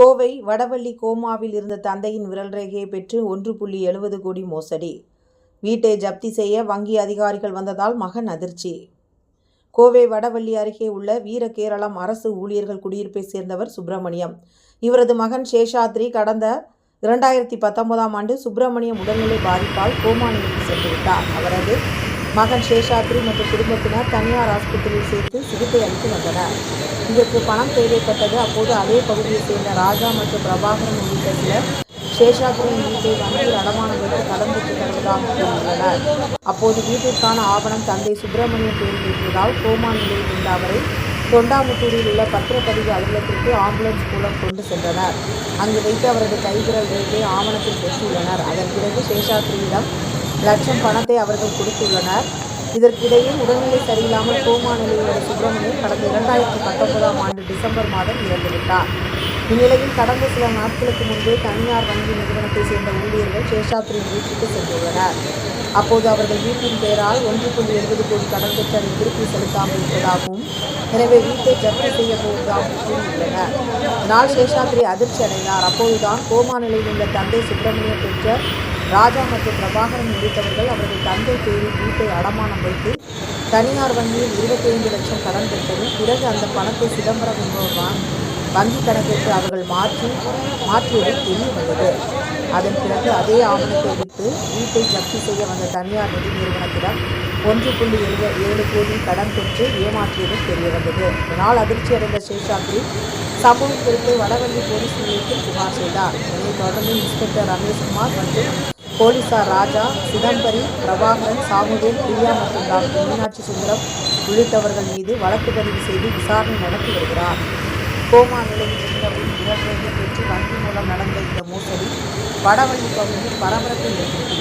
கோவை வடவள்ளி கோமாவில் இருந்த தந்தையின் விரல் ரேகையை பெற்று ஒன்று புள்ளி எழுபது கோடி மோசடி. வீட்டை ஜப்தி செய்ய வங்கி அதிகாரிகள் வந்ததால் மகன் அதிர்ச்சி. கோவை வடவள்ளி அருகே உள்ள வீரகேரளம் அரசு ஊழியர்கள் குடியிருப்பை சேர்ந்தவர் சுப்பிரமணியம். இவரது மகன் சேஷாத்ரி கடந்த இரண்டாயிரத்தி பத்தொன்பதாம் ஆண்டு சுப்பிரமணியம் உடல்நிலை பாதிப்பால் கோமா நிலைக்கு சென்றுவிட்டார். அவரது மகன் சேஷாத்ரி மற்றும் குடும்பத்தினர் தனியார் ஆஸ்பத்திரியில் சேர்த்து சிகிச்சை அளித்து வந்தனர். இதற்கு பணம் தேவைப்பட்டது. அப்போது அதே பகுதியைச் சேர்ந்த ராஜா மற்றும் பிரபாகரன் உள்ளிட்ட சிலர் சேஷாத்ரியின் வீட்டை வங்கியில் அடமானம் வைத்து கடன் பெற்று தருவதாக கூறியுள்ளனர். அப்போது வீட்டிற்கான ஆவணம் தந்தை சுப்பிரமணியம் பேரில் இருந்ததால் கோமா நிலையில் இருந்த அவரை தொண்டாமுத்தூரில் உள்ள பத்திரப்பதிவு அலுவலகத்திற்கு ஆம்புலன்ஸ் மூலம் கொண்டு சென்றனர். அங்கு வைத்து அவரது கைவிரல் ரேகை ஆவணத்தில் பெற்றுள்ளனர். அதன் பிறகு சேஷாத்ரியிடம் லட்சம் பணத்தை அவர்கள் கொடுத்துள்ளனர். இதற்கிடையில் உடல்நிலை சரியில்லாமல் கோமா நிலையில் சுப்பிரமணியன் கடந்த இரண்டாயிரத்தி பத்தொன்பதாம் ஆண்டு டிசம்பர் மாதம் இறந்துவிட்டார். இந்நிலையில் கடந்த சில நாட்களுக்கு முன்பே தனியார் வங்கி நிறுவனத்தை சேர்ந்த ஊழியர்கள் சேஷாத்ரியின் வீட்டுக்கு சென்றுள்ளனர். அப்போது அவர்கள் வீட்டின் பெயரால் ஒன்று புள்ளி எழுபது கோடி கடன் பெற்று அதை திருப்பி செலுத்தாமல் இருப்பதாகவும் எனவே வீட்டை ஜப்தி செய்ய போவதாகவும் கூறியுள்ளனர். இதனால் சேஷாத்ரி அதிர்ச்சி அடைந்தார் அப்போதுதான் கோமா நிலையில் உள்ள தந்தை சுப்பிரமணிய பெற்ற ராஜா மற்றும் பிரபாகரன் உள்ளிட்டவர்கள் அவர்கள் தந்தை பேரில் வீட்டை அடமானம் வைத்து தனியார் வங்கியில் இருபத்தி ஐந்து லட்சம் கடன் பெற்றதும் பிறகு அந்த பணத்தை சிதம்பரம் என்பவர் வங்கி கணக்கிற்கு அவர்கள் மாற்றி மாற்றியது தெரிய வந்தது. அதன் பிறகு அதே ஆவணத்தை விட்டு வீட்டை ஜப்தி செய்ய வந்த தனியார் நிதி நிறுவனத்திடம் ஒன்று புள்ளி ஏழு ஏழு கோடி கடன் பெற்று ஏமாற்றியதும் தெரிய வந்தது. இதனால் அதிர்ச்சி அடைந்த சேஷாத்ரி சம்பவம் குறித்து வடவள்ளி போலீஸ் நிலையத்தில் புகார் செய்தார். இதனைத் தொடர்ந்து இன்ஸ்பெக்டர் ரமேஷ்குமார் மற்றும் போலீசார் ராஜா சிதம்பரி பிரபாகரன் சாமுவேல் பிரியா மற்றும் டாக்டர் மீனாட்சி சுந்தரம் உள்ளிட்டவர்கள் மீது வழக்கு பதிவு செய்து விசாரணை நடத்தி வருகிறார். கோமா நிலையில் இருந்தவரின் விரல்களை பெற்று வங்கி மூலம் நடந்த இந்த மோசடி வடவள்ளி பகுதியில் பரபரப்பை ஏற்படுத்தியது.